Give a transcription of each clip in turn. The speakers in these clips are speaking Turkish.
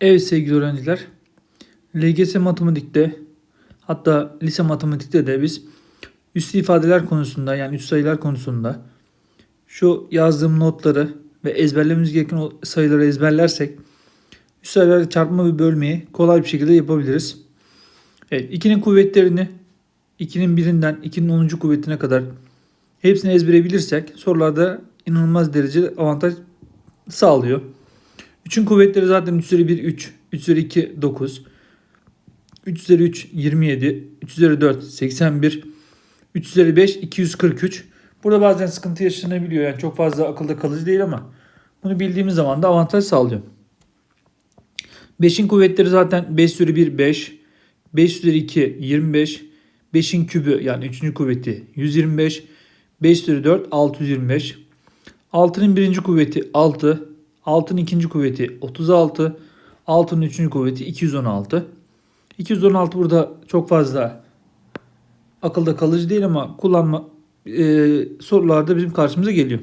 Evet sevgili öğrenciler. LGS matematikte hatta lise matematikte de biz üslü ifadeler konusunda yani üst sayılar konusunda şu yazdığım notları ve ezberlememiz gereken sayıları ezberlersek üst sayıları çarpma ve bölmeyi kolay bir şekilde yapabiliriz. Evet 2'nin kuvvetlerini 2'nin birinden 2'nin 10. kuvvetine kadar hepsini ezbere bilirsek sorularda inanılmaz derece avantaj sağlıyor. 3'ün kuvvetleri zaten 3 üzeri 1 3, 3 üzeri 2 9, 3 üzeri 3 27, 3 üzeri 4 81, 3 üzeri 5 243. Burada bazen sıkıntı yaşanabiliyor yani çok fazla akılda kalıcı değil ama bunu bildiğimiz zaman da avantaj sağlıyor. 5'in kuvvetleri zaten 5 üzeri 1 5, 5 üzeri 2 25, 5'in kübü yani 3. kuvveti 125, 5 üzeri 4 625, 6'nın birinci kuvveti 6, 6'nın ikinci kuvveti 36, 6'nın üçüncü kuvveti 216. 216 burada çok fazla akılda kalıcı değil ama kullanma e, sorularda bizim karşımıza geliyor.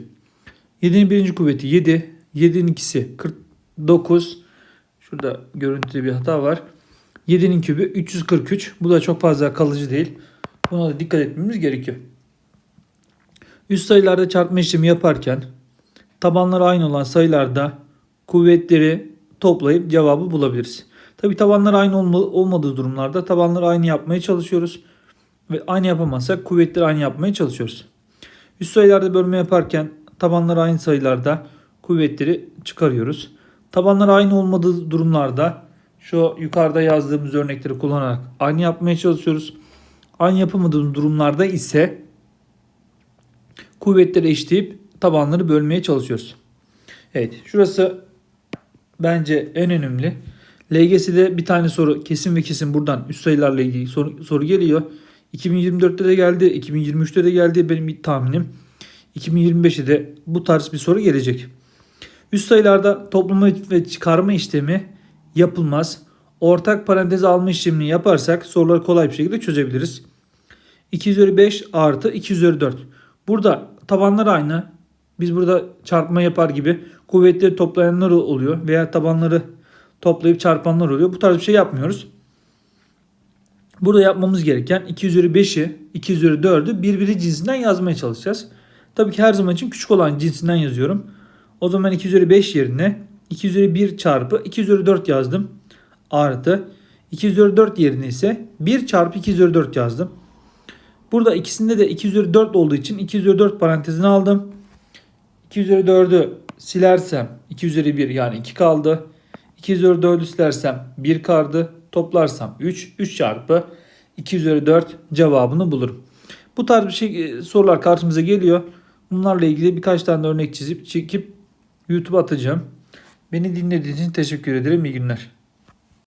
7'nin birinci kuvveti 7, 7'nin ikisi 49. Şurada görüntüde bir hata var. 7'nin kübü 343. Bu da çok fazla kalıcı değil. Buna da dikkat etmemiz gerekiyor. Üst sayılarda çarpma işlemi yaparken tabanları aynı olan sayılarda kuvvetleri toplayıp cevabı bulabiliriz. Tabi tabanları aynı olma- olmadığı durumlarda tabanları aynı yapmaya çalışıyoruz. Ve aynı yapamazsak kuvvetleri aynı yapmaya çalışıyoruz. Üst sayılarda bölme yaparken tabanları aynı sayılarda kuvvetleri çıkarıyoruz. Tabanları aynı olmadığı durumlarda şu yukarıda yazdığımız örnekleri kullanarak aynı yapmaya çalışıyoruz. Aynı yapamadığımız durumlarda ise kuvvetleri eşitleyip tabanları bölmeye çalışıyoruz. Evet şurası bence en önemli. LGS'de bir tane soru kesin ve kesin buradan üst sayılarla ilgili soru, soru geliyor. 2024'te de geldi, 2023'te de geldi benim bir tahminim. 2025'te de bu tarz bir soru gelecek. Üst sayılarda toplama ve çıkarma işlemi yapılmaz. Ortak parantez alma işlemini yaparsak soruları kolay bir şekilde çözebiliriz. 2 üzeri 5 artı 2 üzeri 4. Burada tabanlar aynı. Biz burada çarpma yapar gibi kuvvetleri toplayanlar oluyor veya tabanları toplayıp çarpanlar oluyor. Bu tarz bir şey yapmıyoruz. Burada yapmamız gereken 2 üzeri 5'i 2 üzeri 4'ü birbiri cinsinden yazmaya çalışacağız. Tabii ki her zaman için küçük olan cinsinden yazıyorum. O zaman 2 üzeri 5 yerine 2 üzeri 1 çarpı 2 üzeri 4 yazdım. Artı 2 üzeri 4 yerine ise 1 çarpı 2 üzeri 4 yazdım. Burada ikisinde de 2 üzeri 4 olduğu için 2 üzeri 4 parantezine aldım. 2 üzeri 4'ü silersem 2 üzeri 1 yani 2 kaldı. 2 üzeri 4'ü silersem 1 kaldı. Toplarsam 3. 3 çarpı 2 üzeri 4 cevabını bulurum. Bu tarz bir şey sorular karşımıza geliyor. Bunlarla ilgili birkaç tane de örnek çizip çekip YouTube'a atacağım. Beni dinlediğiniz için teşekkür ederim. İyi günler.